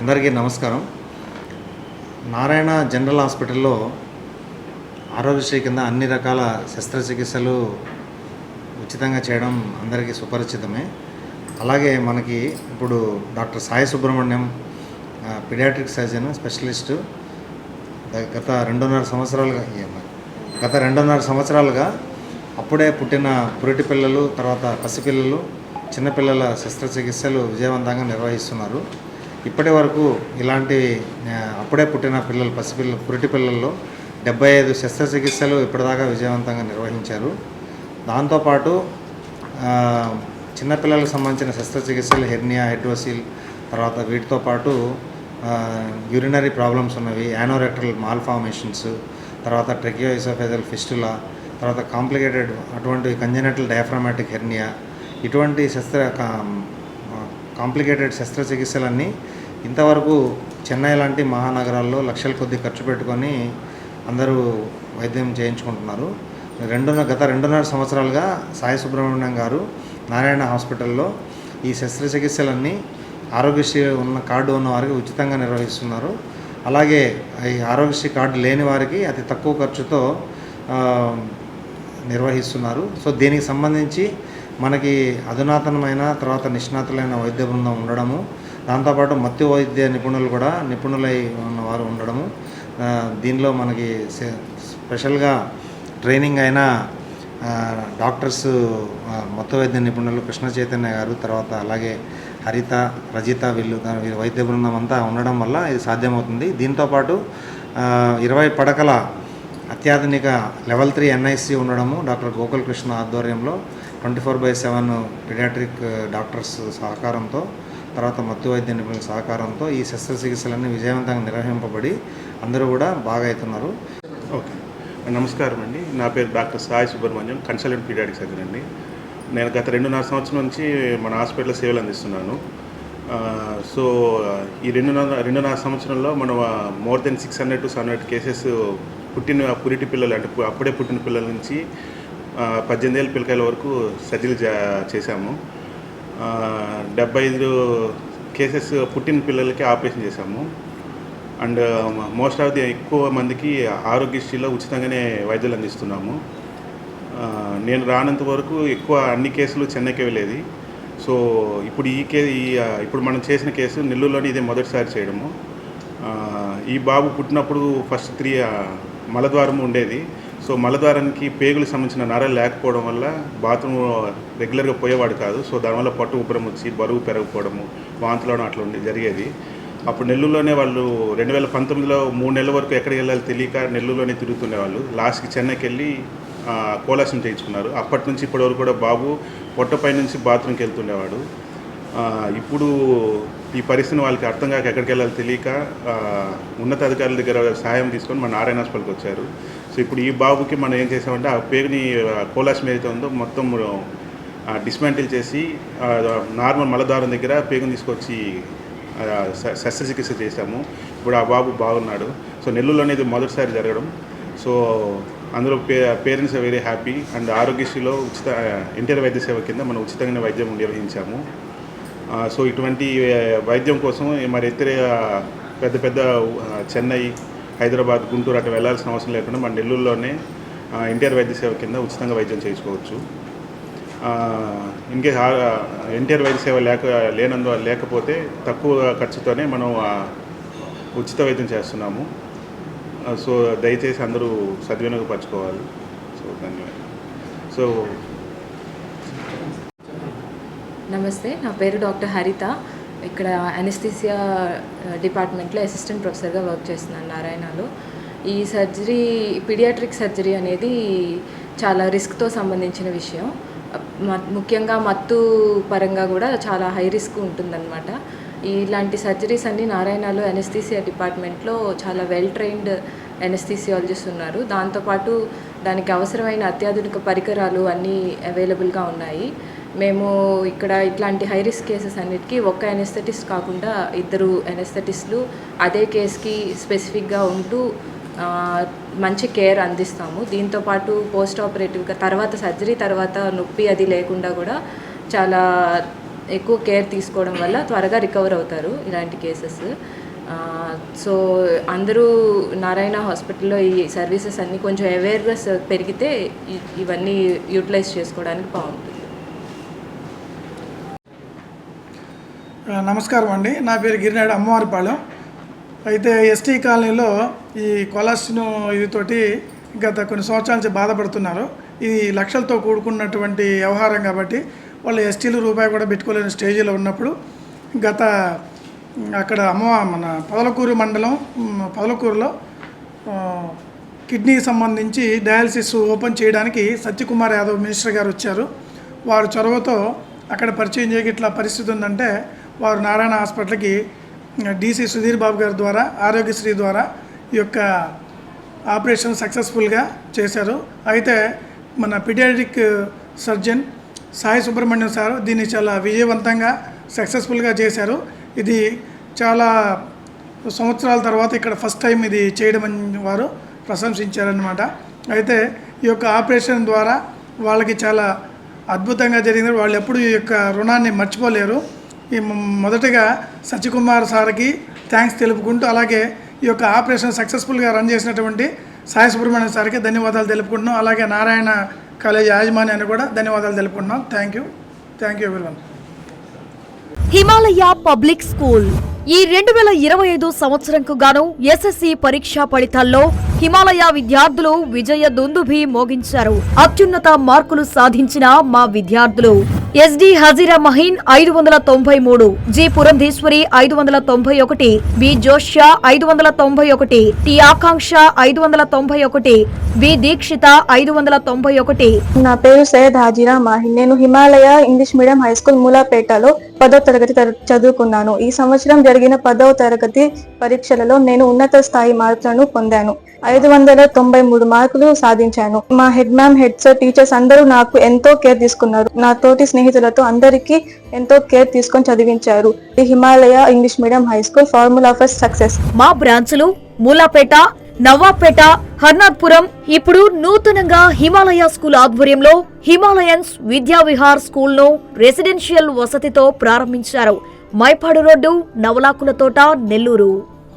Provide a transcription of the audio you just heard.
అందరికీ నమస్కారం. నారాయణ జనరల్ హాస్పిటల్లో ఆరోగ్యశ్రీ కింద అన్ని రకాల శస్త్రచికిత్సలు ఉచితంగా చేయడం అందరికీ సుపరిచితమే. అలాగే మనకి ఇప్పుడు doctor Sai Subrahmanyam pediatric surgeon specialist గత రెండున్నర సంవత్సరాలుగా గత రెండున్నర సంవత్సరాలుగా అప్పుడే పుట్టిన పురిటి పిల్లలు తర్వాత పసిపిల్లలు చిన్నపిల్లల శస్త్రచికిత్సలు విజయవంతంగా నిర్వహిస్తున్నారు. ఇప్పటి వరకు ఇలాంటి అప్పుడే పుట్టిన పిల్లలు పసిపిల్లలు పురిటి పిల్లల్లో డెబ్బై ఐదు శస్త్రచికిత్సలు ఇప్పటిదాకా విజయవంతంగా నిర్వహించారు. దాంతోపాటు చిన్నపిల్లలకు సంబంధించిన శస్త్రచికిత్సలు హెర్నియా హైడ్రోసిల్ తర్వాత వీటితో పాటు యూరినరీ ప్రాబ్లమ్స్ ఉన్నవి యానోరెక్టల్ మాల్ఫార్మేషన్స్ తర్వాత ట్రెకియోఇసోఫెజల్ ఫిస్టులా తర్వాత కాంప్లికేటెడ్ అటువంటి కంజనెటల్ డయాఫ్రామాటిక్ హెర్నియా ఇటువంటి శస్త్ర కాంప్లికేటెడ్ శస్త్రచికిత్సలన్నీ ఇంతవరకు చెన్నై లాంటి మహానగరాల్లో లక్షల కొద్ది ఖర్చు పెట్టుకొని అందరూ వైద్యం చేయించుకుంటున్నారు. రెండున్నర గత రెండున్నర సంవత్సరాలుగా సాయి సుబ్రహ్మణ్యం గారు నారాయణ హాస్పిటల్లో ఈ శస్త్రచికిత్సలన్నీ ఆరోగ్యశ్రీ ఉన్న కార్డు ఉన్న వారికి ఉచితంగా నిర్వహిస్తున్నారు. అలాగే ఈ ఆరోగ్యశ్రీ కార్డు లేని వారికి అతి తక్కువ ఖర్చుతో నిర్వహిస్తున్నారు. సో దీనికి సంబంధించి మనకి అధునాతనమైన తర్వాత నిష్ణాతులైన వైద్య బృందం ఉండడము దాంతోపాటు మత్తు వైద్య నిపుణులు కూడా నిపుణులై ఉన్నవారు ఉండడము. దీనిలో మనకి స్పెషల్గా ట్రైనింగ్ అయిన డాక్టర్స్ మత్తు వైద్య నిపుణులు కృష్ణ చైతన్య గారు తర్వాత అలాగే హరిత రజిత వీళ్ళు వీరి వైద్య బృందం అంతా ఉండడం వల్ల ఇది సాధ్యమవుతుంది. దీంతోపాటు ఇరవై పడకల అత్యాధునిక లెవెల్ త్రీ ఎన్ఐసి ఉండడము డాక్టర్ గోకుల్ కృష్ణ ఆధ్వర్యంలో twenty four by seven pediatric doctors uh, సహకారంతో తర్వాత మత్తు వైద్య నిపుణుల సహకారంతో ఈ శస్త్రచికిత్సలన్నీ విజయవంతంగా నిర్వహింపబడి అందరూ కూడా బాగా అవుతున్నారు. ఓకే. నమస్కారం అండి. నా పేరు doctor Sai Subrahmanyam consultant pediatric surgeon అండి. నేను గత రెండున్నర సంవత్సరం నుంచి మన హాస్పిటల్లో సేవలు అందిస్తున్నాను. సో ఈ రెండున్నర రెండున్నర సంవత్సరంలో మనం more than six hundred to seven hundred cases పుట్టిన పురిటి పిల్లలు అంటే అప్పుడే పుట్టిన పిల్లల నుంచి పద్దెనిమిది ఏళ్ళ పిల్లకాయల వరకు సర్జరీ జా- చేశాము. డెబ్బై ఐదు కేసెస్ పుట్టిన పిల్లలకి ఆపరేషన్ చేశాము. అండ్ మోస్ట్ ఆఫ్ ది ఎక్కువ మందికి ఆరోగ్యశ్రీలో ఉచితంగానే వైద్యులు అందిస్తున్నాము. నేను రానంత వరకు ఎక్కువ అన్ని కేసులు చెన్నైకి వెళ్ళేది. సో ఇప్పుడు ఈ కే ఈ ఇప్పుడు మనం చేసిన కేసు నెల్లూరులోనే ఇదే మొదటిసారి చేయడము. ఈ బాబు పుట్టినప్పుడు ఫస్ట్ త్రీ మలద్వారం ఉండేది. సో మలద్వారానికి పేగులకు సంబంధించిన నరాలు లేకపోవడం వల్ల బాత్రూమ్ రెగ్యులర్గా పోయేవాడు కాదు. సో దానివల్ల పట్టు ఉబ్బరం వచ్చి బరువు పెరగకపోవడము వాంతులోనూ అట్లా ఉండి జరిగేది. అప్పుడు నెల్లూరులోనే వాళ్ళు రెండు వేల పంతొమ్మిదిలో మూడు నెలల వరకు ఎక్కడికి వెళ్ళాలో తెలియక నెల్లూరులోనే తిరుగుతుండేవాళ్ళు. లాస్ట్కి చెన్నైకి వెళ్ళి కోలాసం చేయించుకున్నారు. అప్పటి నుంచి ఇప్పటివరకు కూడా బాబు పొట్టపై నుంచి బాత్రూమ్కి వెళ్తుండేవాడు. ఇప్పుడు ఈ పరిస్థితిని వాళ్ళకి అర్థం కాక ఎక్కడికి వెళ్ళాలో తెలియక ఉన్నతాధికారుల దగ్గర సహాయం తీసుకొని మన నారాయణ హాస్పిటల్కి వచ్చారు. సో ఇప్పుడు ఈ బాబుకి మనం ఏం చేసామంటే ఆ పేరుని కోలాసం ఏదైతే ఉందో మొత్తం డిస్మాంటిల్ చేసి నార్మల్ మలదారం దగ్గర పేగుని తీసుకొచ్చి శస్త్రచికిత్స చేశాము. ఇప్పుడు ఆ బాబు బాగున్నాడు. సో నెల్లూరులోనే ఇది మొదటిసారి జరగడం. సో అందులో పే పేరెంట్స్ వెరీ హ్యాపీ. అండ్ ఆరోగ్యశ్రీలో ఉచిత ఇంటర్ వైద్య సేవ కింద మనం ఉచితంగా వైద్యం నిర్వహించాము. సో ఇటువంటి వైద్యం కోసం మరి ఇతర పెద్ద పెద్ద చెన్నై హైదరాబాద్ గుంటూరు అటు వెళ్ళాల్సిన అవసరం లేకుండా మన నెల్లూరులోనే ఎన్టీఆర్ వైద్య సేవ కింద ఉచితంగా వైద్యం చేయించుకోవచ్చు. ఇన్కేస్ ఎన్టీఆర్ వైద్య సేవ లేక లేనందు లేకపోతే తక్కువ ఖర్చుతోనే మనం ఉచిత వైద్యం చేస్తున్నాము. సో దయచేసి అందరూ సద్వినియోగపరచుకోవాలి. సో ధన్యవాదాలు. సో నమస్తే నా పేరు డాక్టర్ హరిత. ఇక్కడ అనస్థీసియా డిపార్ట్మెంట్లో అసిస్టెంట్ ప్రొఫెసర్గా వర్క్ చేస్తున్నాను నారాయణలో. ఈ సర్జరీ పీడియాట్రిక్ సర్జరీ అనేది చాలా రిస్క్తో సంబంధించిన విషయం. ముఖ్యంగా మత్తు పరంగా కూడా చాలా హై రిస్క్ ఉంటుందన్నమాట. ఇలాంటి సర్జరీస్ అన్ని నారాయణలో అనస్థీసియా డిపార్ట్మెంట్లో చాలా వెల్ ట్రైన్డ్ అనస్థీసియాలజిస్ట్ ఉన్నారు దాంతోపాటు దానికి అవసరమైన అత్యాధునిక పరికరాలు అన్నీ అవైలబుల్గా ఉన్నాయి. మేము ఇక్కడ ఇట్లాంటి హై రిస్క్ కేసెస్ అన్నిటికీ ఒక్క ఎనెస్థెటిస్ట్ కాకుండా ఇద్దరు ఎనెస్థెటిస్టులు అదే కేస్కి స్పెసిఫిక్గా ఉంటూ మంచి కేర్ అందిస్తాము. దీంతోపాటు పోస్ట్ ఆపరేటివ్గా తర్వాత సర్జరీ తర్వాత నొప్పి అది లేకుండా కూడా చాలా ఎక్కువ కేర్ తీసుకోవడం వల్ల త్వరగా రికవర్ అవుతారు ఇలాంటి కేసెస్ సో అందరూ నారాయణ హాస్పిటల్లో ఈ సర్వీసెస్ అన్నీ కొంచెం అవేర్నెస్ పెరిగితే ఇవన్నీ యూటిలైజ్ చేసుకోవడానికి బాగుంటుంది ఆ, నమస్కారం అండి. నా పేరు గిరినాడు అమ్మవారిపాలెం. అయితే ఎస్టీ కాలనీలో ఈ కొలాస్టిన్ ఇదితోటి గత కొన్ని సంవత్సరాల నుంచి బాధపడుతున్నారు. ఇది లక్షలతో కూడుకున్నటువంటి వ్యవహారం కాబట్టి వాళ్ళు ఎస్టీలు రూపాయి కూడా పెట్టుకోలేని స్టేజీలో ఉన్నప్పుడు గత అక్కడ అమ్మ మన పొదలకూరు మండలం పదలకూరులో పొదలకూరులో కిడ్నీకి సంబంధించి డయాలసిస్ ఓపెన్ చేయడానికి సత్యకుమార్ యాదవ్ మినిస్టర్ గారు వచ్చారు. వారు చొరవతో అక్కడ పరిచయం చేయకి ఇట్లా పరిస్థితి ఉందంటే వారు నారాయణ హాస్పిటల్కి డీసీ సుధీర్ బాబు గారి ద్వారా ఆరోగ్యశ్రీ ద్వారా ఈ యొక్క ఆపరేషన్ సక్సెస్ఫుల్గా చేశారు. అయితే మన pediatric surgeon Sai Subrahmanyam sir దీన్ని చాలా విజయవంతంగా సక్సెస్ఫుల్గా చేశారు. ఇది చాలా సంవత్సరాల తర్వాత ఇక్కడ ఫస్ట్ టైం ఇది చేయడం అని వారు ప్రశంసించారనమాట అయితే ఈ యొక్క ఆపరేషన్ ద్వారా వాళ్ళకి చాలా అద్భుతంగా జరిగింది. వాళ్ళు ఎప్పుడు ఈ యొక్క రుణాన్ని మర్చిపోలేరు. మొదటగా సత్యకుమార్ సార్కి థ్యాంక్స్ తెలుపుకుంటూ అలాగే ఈ యొక్క ఆపరేషన్ సక్సెస్ఫుల్గా రన్ చేసినటువంటి సాయి సుబ్రహ్మణ్యం సార్కి ధన్యవాదాలు తెలుపుకుంటున్నాం. అలాగే నారాయణ కాలేజ్ యాజమాన్యాన్ని కూడా ధన్యవాదాలు తెలుపుకుంటున్నాం. Thank you. Thank you everyone. Himalaya public school. ఈ రెండు వేల ఇరవై ఐదు సంవత్సరంకు గాను ఎస్ఎస్సి పరీక్షా ఫలితాల్లో హిమాలయ విద్యార్థులు విజయ దుందుభి మోగించారు. అత్యున్నత మార్కులు సాధించిన మా విద్యార్థులు. ఎస్డి హజీరా మహీన్ ఐదు వందల తొంభై మూడు జి పురంధీశ్వరి ఐదు వందల తొంభై ఒకటి బి జోష్యా ఐదు వందల తొంభై ఒకటి టి ఆకాంక్ష ఐదు వందల తొంభై ఒకటి బి దీక్షిత ఐదు వందల తొంభై ఒకటి. నా పేరు సయ్యద్ హాజీరా నేను Himalaya English medium high school మూలాపేటలో పదో తరగతి తర- చదువుకున్నాను. ఈ సంవత్సరం జరిగిన పదవ తరగతి పరీక్షలలో నేను ఉన్నత స్థాయి మార్కులను పొందాను. ఐదు వందల తొంభై మూడు మార్కులు సాధించాను. మా head ma'am head sir teachers అందరూ నాకు ఎంతో కేర్ తీసుకున్నారు. నా తోటి స్నేహితులతో అందరికీ ఎంతో కేర్ తీసుకొని చదివించారు. ఈ Himalaya English medium high school formula for success. మా బ్రాంచులు మూలాపేట నవాబ్పేట హర్నాథ్పురం ఇప్పుడు నూతనంగా హిమాలయ స్కూల్ ఆధ్వర్యంలో హిమాలయన్స్ విద్యా విహార్ స్కూల్ను రెసిడెన్షియల్ వసతితో ప్రారంభించారు. మైపాడు రోడ్డు నవలాకుల తోట నెల్లూరు.